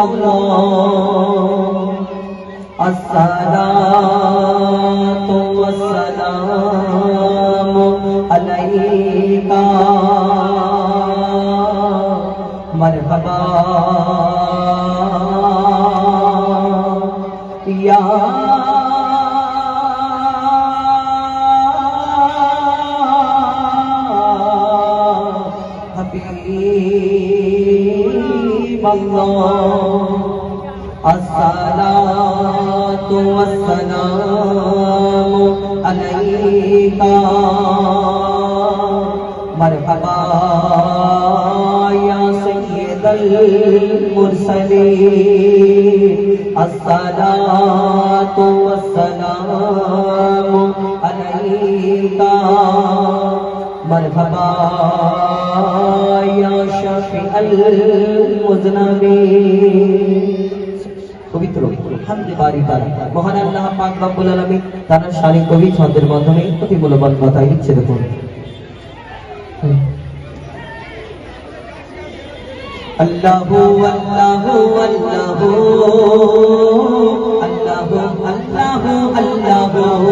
اللہ الصلاة والسلام علیکہ مرحبا یا حبیب اللہ الصلاة والسلام علیکہ۔ مرحبا یا سید المرسلین۔ الصلاة علیکہ۔ مرحبا يا شافع المذنبين পবিত্র হামদে বাড়ি তার মহান আল্লাহ পাক রব্বুল আলামিন তার শারীরিক কবি ছন্দের মাধ্যমে অতি মূল্যবান কথাই দিচ্ছে দেখুন আল্লাহু আল্লাহু আল্লাহু আল্লাহু আল্লাহু আল্লাহু